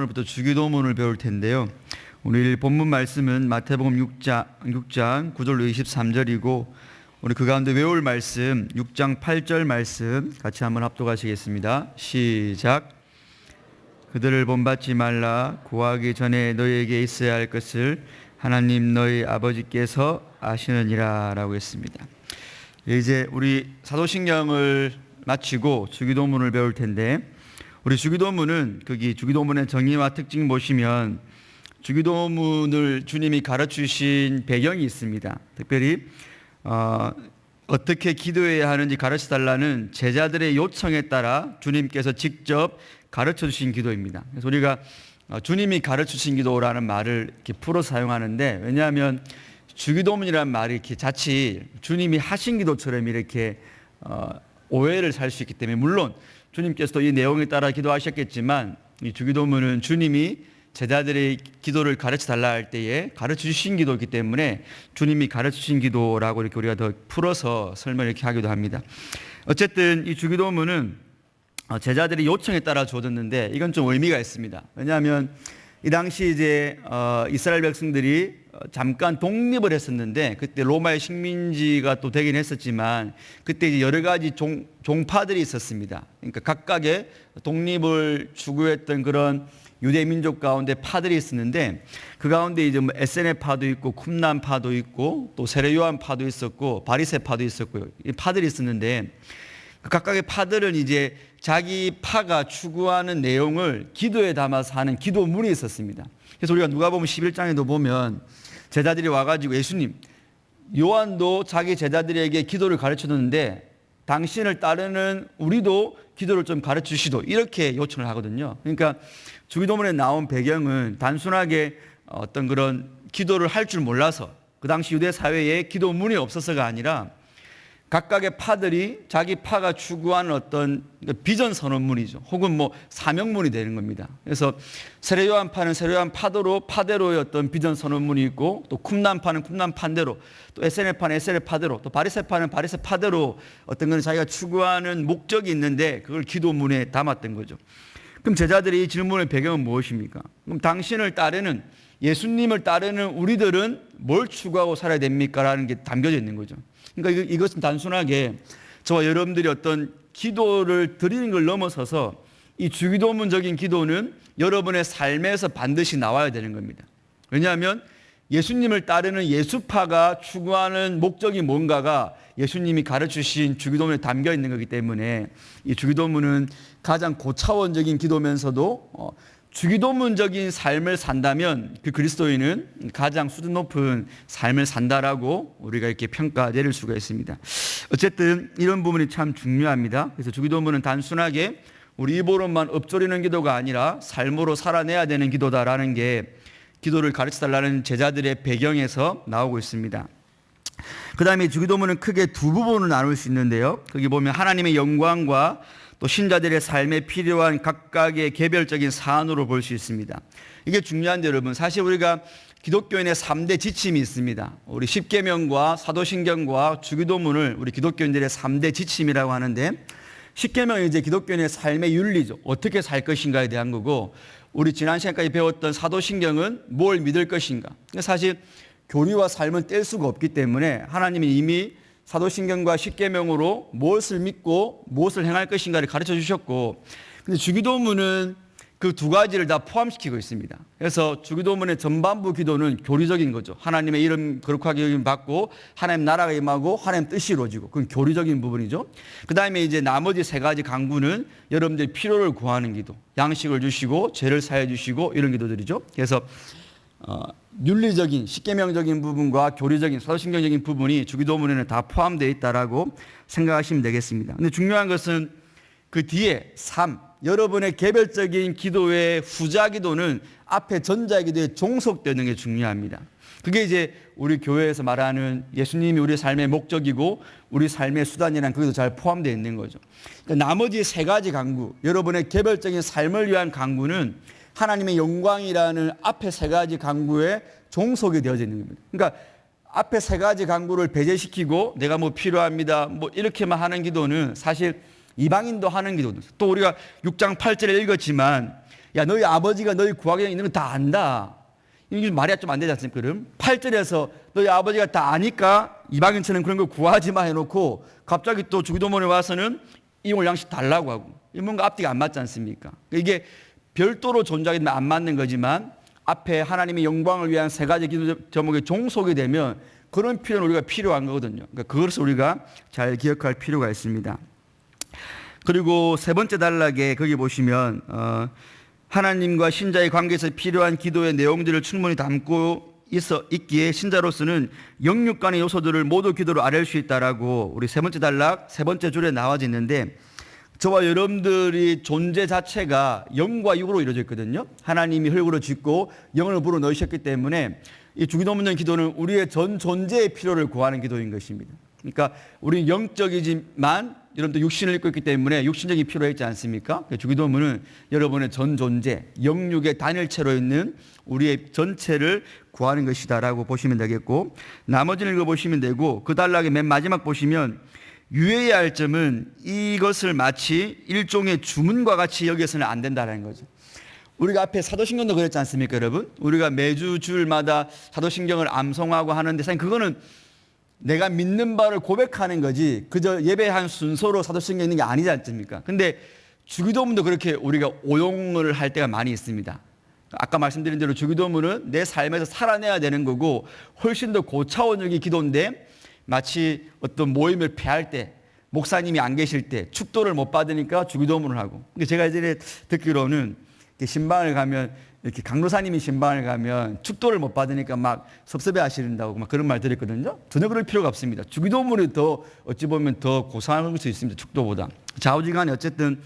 오늘부터 주기도문을 배울 텐데요. 오늘 본문 말씀은 마태복음 6장, 6장 9절로 23절이고 우리 그 가운데 외울 말씀 6장 8절 말씀 같이 한번 합독하시겠습니다. 시작. 그들을 본받지 말라 구하기 전에 너희에게 있어야 할 것을 하나님 너희 아버지께서 아시느니라라고 했습니다. 이제 우리 사도신경을 마치고 주기도문을 배울 텐데 우리 주기도문은 거기 주기도문의 정의와 특징 보시면 주기도문을 주님이 가르치신 배경이 있습니다. 특별히 어, 어떻게 기도해야 하는지 가르쳐 달라는 제자들의 요청에 따라 주님께서 직접 가르쳐 주신 기도입니다. 그래서 우리가 어, 주님이 가르쳐 주신 기도라는 말을 이렇게 풀어 사용하는데 왜냐하면 주기도문이라는 말이 이렇게 자칫 주님이 하신 기도처럼 이렇게 어, 오해를 살 수 있기 때문에 물론 주님께서도 이 내용에 따라 기도하셨겠지만 이 주기도문은 주님이 제자들의 기도를 가르쳐 달라 할 때에 가르쳐 주신 기도이기 때문에 주님이 가르쳐 주신 기도라고 이렇게 우리가 더 풀어서 설명을 이렇게 하기도 합니다. 어쨌든 이 주기도문은 어, 제자들의 요청에 따라 주어졌는데 이건 좀 의미가 있습니다. 왜냐하면 이 당시 이제 어, 이스라엘 백성들이 어, 잠깐 독립을 했었는데 그때 로마의 식민지가 또 되긴 했었지만 그때 이제 여러 가지 종, 종파들이 있었습니다. 그러니까 각각의 독립을 추구했던 그런 유대 민족 가운데 파들이 있었는데 그 가운데 이제 뭐 에세네 파도 있고 쿰난 파도 있고 또 세례요한 파도 있었고 바리세 파도 있었고요. 이 파들이 있었는데 그 각각의 파들은 이제 자기 파가 추구하는 내용을 기도에 담아서 하는 기도문이 있었습니다. 그래서 우리가 누가 보면 11장에도 보면 제자들이 와가지고 예수님, 요한도 자기 제자들에게 기도를 가르쳐 줬는데 당신을 따르는 우리도 기도를 좀 가르쳐 주시도 이렇게 요청을 하거든요. 그러니까 주기도문에 나온 배경은 단순하게 어떤 그런 기도를 할 줄 몰라서 그 당시 유대 사회에 기도문이 없어서가 아니라 각각의 파들이 자기 파가 추구하는 어떤 비전 선언문이죠. 혹은 뭐 사명문이 되는 겁니다. 그래서 세례요한 파는 세례요한 파도로 파대로의 어떤 비전 선언문이 있고 또 쿰난 파는 쿰난 판대로 또 에세네 파는 에세네 파대로 또 바리세 파는 바리세 파대로 어떤 건 자기가 추구하는 목적이 있는데 그걸 기도문에 담았던 거죠. 그럼 제자들이 이 질문의 배경은 무엇입니까? 그럼 당신을 따르는 예수님을 따르는 우리들은 뭘 추구하고 살아야 됩니까? 라는 게 담겨져 있는 거죠. 그러니까 이것은 단순하게 저와 여러분들이 어떤 기도를 드리는 걸 넘어서서 이 주기도문적인 기도는 여러분의 삶에서 반드시 나와야 되는 겁니다. 왜냐하면 예수님을 따르는 예수파가 추구하는 목적이 뭔가가 예수님이 가르치신 주기도문에 담겨 있는 거기 때문에 이 주기도문은 가장 고차원적인 기도면서도 어, 주기도문적인 삶을 산다면 그 그리스도인은 가장 수준 높은 삶을 산다라고 우리가 이렇게 평가 내릴 수가 있습니다. 어쨌든 이런 부분이 참 중요합니다. 그래서 주기도문은 단순하게 우리 입으로만 읊조리는 기도가 아니라 삶으로 살아내야 되는 기도다라는 게 기도를 가르쳐 달라는 제자들의 배경에서 나오고 있습니다. 그 다음에 주기도문은 크게 두 부분을 나눌 수 있는데요. 거기 보면 하나님의 영광과 또 신자들의 삶에 필요한 각각의 개별적인 사안으로 볼 수 있습니다. 이게 중요한데 여러분 사실 우리가 기독교인의 3대 지침이 있습니다. 우리 십계명과 사도신경과 주기도문을 우리 기독교인들의 3대 지침이라고 하는데 십계명은 이제 기독교인의 삶의 윤리죠. 어떻게 살 것인가에 대한 거고 우리 지난 시간까지 배웠던 사도신경은 뭘 믿을 것인가. 사실 교리와 삶은 뗄 수가 없기 때문에 하나님이 이미 사도신경과 십계명으로 무엇을 믿고 무엇을 행할 것인가를 가르쳐 주셨고 근데 주기도문은 그 두 가지를 다 포함시키고 있습니다. 그래서 주기도문의 전반부 기도는 교리적인 거죠. 하나님의 이름 거룩하게 받고 하나님 나라가 임하고 하나님 뜻이 이루어지고 그건 교리적인 부분이죠. 그 다음에 이제 나머지 세 가지 강구는 여러분들이 필요를 구하는 기도, 양식을 주시고 죄를 사해 주시고 이런 기도들이죠. 그래서 어, 윤리적인 십계명적인 부분과 교리적인 사도신경적인 부분이 주기도문에는 다 포함되어 있다라고 생각하시면 되겠습니다. 근데 중요한 것은 그 뒤에 3 여러분의 개별적인 기도의 후자 기도는 앞에 전자 기도에 종속되는 게 중요합니다. 그게 이제 우리 교회에서 말하는 예수님이 우리 삶의 목적이고 우리 삶의 수단이란 그것도 잘 포함되어 있는 거죠. 그러니까 나머지 세 가지 강구, 여러분의 개별적인 삶을 위한 강구는 하나님의 영광이라는 앞에 세 가지 강구에 종속이 되어져 있는 겁니다. 그러니까 앞에 세 가지 강구를 배제시키고 내가 뭐 필요합니다. 뭐 이렇게만 하는 기도는 사실 이방인도 하는 기도도 또 우리가 6장 8절에 읽었지만 야 너희 아버지가 너희 구하게 있는 거 다 안다. 이게 말이 좀 안 되지 않습니까? 그럼 8절에서 너희 아버지가 다 아니까 이방인처럼 그런 거 구하지 마 해놓고 갑자기 또 주기도문에 와서는 이물 양식 달라고 하고 이 뭔가 앞뒤가 안 맞지 않습니까? 이게 별도로 존재하기 때문에 안 맞는 거지만 앞에 하나님의 영광을 위한 세 가지 기도 제목에 종속이 되면 그런 필요는 우리가 필요한 거거든요. 그러니까 그것을 우리가 잘 기억할 필요가 있습니다. 그리고 세 번째 단락에 거기 보시면 어, 하나님과 신자의 관계에서 필요한 기도의 내용들을 충분히 담고 있어 있기에 신자로서는 영육 간의 요소들을 모두 기도로 아뢰 수 있다라고 우리 세 번째 단락 세 번째 줄에 나와져 있는데 저와 여러분들이 존재 자체가 영과 육으로 이루어져 있거든요. 하나님이 흙으로 짓고 영을 불어 넣으셨기 때문에 이 주기도문전 기도는 우리의 전 존재의 필요를 구하는 기도인 것입니다. 그러니까 우리는 영적이지만 여러분도 육신을 입고 있기 때문에 육신적인 필요가 있지 않습니까? 그 주기도문은 여러분의 전 존재, 영육의 단일체로 있는 우리의 전체를 구하는 것이다라고 보시면 되겠고 나머지는 읽어보시면 되고 그 단락의 맨 마지막 보시면 유의해야 할 점은 이것을 마치 일종의 주문과 같이 여기서는 안 된다는 거죠. 우리가 앞에 사도신경도 그랬지 않습니까, 여러분? 우리가 매주 주일마다 사도신경을 암송하고 하는데 사실 그거는 내가 믿는 바를 고백하는 거지 그저 예배한 순서로 사도신경 있는 게 아니지 않습니까? 근데 주기도문도 그렇게 우리가 오용을 할 때가 많이 있습니다. 아까 말씀드린 대로 주기도문은 내 삶에서 살아내야 되는 거고 훨씬 더 고차원적인 기도인데 마치 어떤 모임을 패할 때 목사님이 안 계실 때 축도를 못 받으니까 주기도문을 하고. 제가 이제 듣기로는 신방을 가면 이렇게 강로사님이 신방을 가면 축도를 못 받으니까 막 섭섭해 하시는다고 막 그런 말 들었거든요. 전혀 그럴 필요가 없습니다. 주기도문이 더 어찌 보면 더 고상할 수 있습니다. 축도보다. 좌우지간에 어쨌든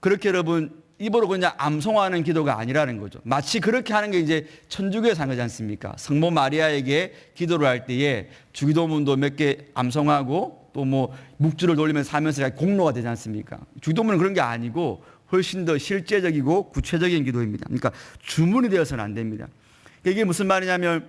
그렇게 여러분 입으로 그냥 암송하는 기도가 아니라는 거죠. 마치 그렇게 하는 게 이제 천주교에 산 거지 않습니까? 성모 마리아에게 기도를 할 때에 주기도문도 몇 개 암송하고 또 뭐 묵주를 돌리면서 하면서 공로가 되지 않습니까? 주기도문은 그런 게 아니고 훨씬 더 실제적이고 구체적인 기도입니다. 그러니까 주문이 되어서는 안 됩니다. 이게 무슨 말이냐면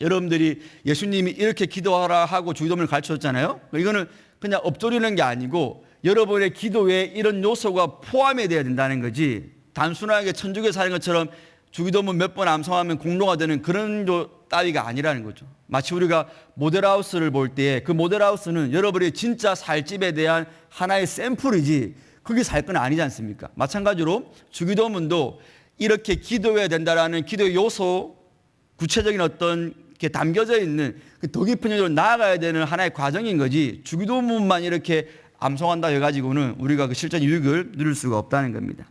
여러분들이 예수님이 이렇게 기도하라 하고 주기도문을 가르쳤잖아요. 이거는 그냥 엎드리는 게 아니고 여러분의 기도에 이런 요소가 포함이 돼야 된다는 거지. 단순하게 천주교 사는 것처럼 주기도문 몇 번 암송하면 공로가 되는 그런 따위가 아니라는 거죠. 마치 우리가 모델하우스를 볼 때 그 모델하우스는 여러분의 진짜 살집에 대한 하나의 샘플이지 그게 살 건 아니지 않습니까? 마찬가지로 주기도문도 이렇게 기도해야 된다라는 기도의 요소, 구체적인 어떤 게 담겨져 있는 그 더 깊은 영역으로 나아가야 되는 하나의 과정인 거지 주기도문만 이렇게 암송한다 해가지고는 우리가 그 실전 유익을 누릴 수가 없다는 겁니다.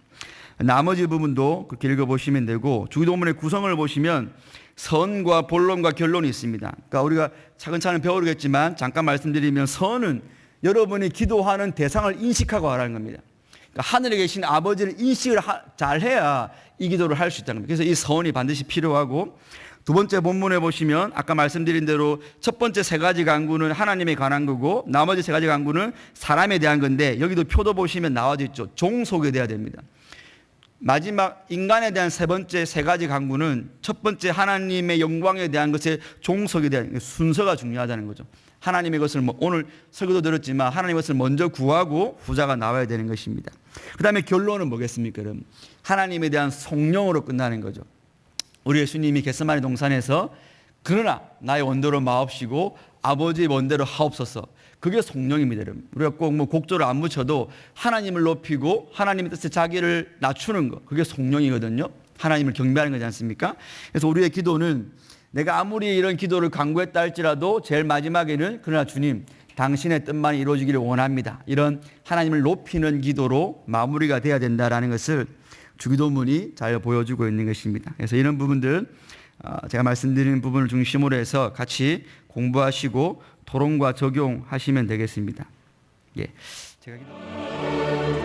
나머지 부분도 그렇게 읽어보시면 되고 주기도문의 구성을 보시면 선과 본론과 결론이 있습니다. 그러니까 우리가 차근차근 배우겠지만 잠깐 말씀드리면 선은 여러분이 기도하는 대상을 인식하고 하라는 겁니다. 그러니까 하늘에 계신 아버지를 인식을 하, 잘 해야 이 기도를 할 수 있다는 겁니다. 그래서 이 선이 반드시 필요하고 두 번째 본문에 보시면 아까 말씀드린 대로 첫 번째 세 가지 강구는 하나님에 관한 거고 나머지 세 가지 강구는 사람에 대한 건데 여기도 표도 보시면 나와져 있죠. 종속에 대해야 됩니다. 마지막 인간에 대한 세 번째 세 가지 강구는 첫 번째 하나님의 영광에 대한 것의 종속에 대한 순서가 중요하다는 거죠. 하나님의 것을 뭐 오늘 설교도 들었지만 하나님의 것을 먼저 구하고 후자가 나와야 되는 것입니다. 그 다음에 결론은 뭐겠습니까? 그럼 하나님에 대한 성령으로 끝나는 거죠. 우리 예수님이 겟세마네 동산에서 그러나 나의 원대로 마옵시고 아버지의 원대로 하옵소서. 그게 성령입니다, 여러분. 우리가 꼭 뭐 곡조를 안 묻혀도 하나님을 높이고 하나님의 뜻에 자기를 낮추는 거. 그게 성령이거든요. 하나님을 경배하는 거지 않습니까? 그래서 우리의 기도는 내가 아무리 이런 기도를 강구했다 할지라도 제일 마지막에는 그러나 주님, 당신의 뜻만 이루어지기를 원합니다. 이런 하나님을 높이는 기도로 마무리가 돼야 된다라는 것을 주기도문이 잘 보여주고 있는 것입니다. 그래서 이런 부분들 어, 제가 말씀드리는 부분을 중심으로 해서 같이 공부하시고 토론과 적용하시면 되겠습니다. 예. 제가 기도...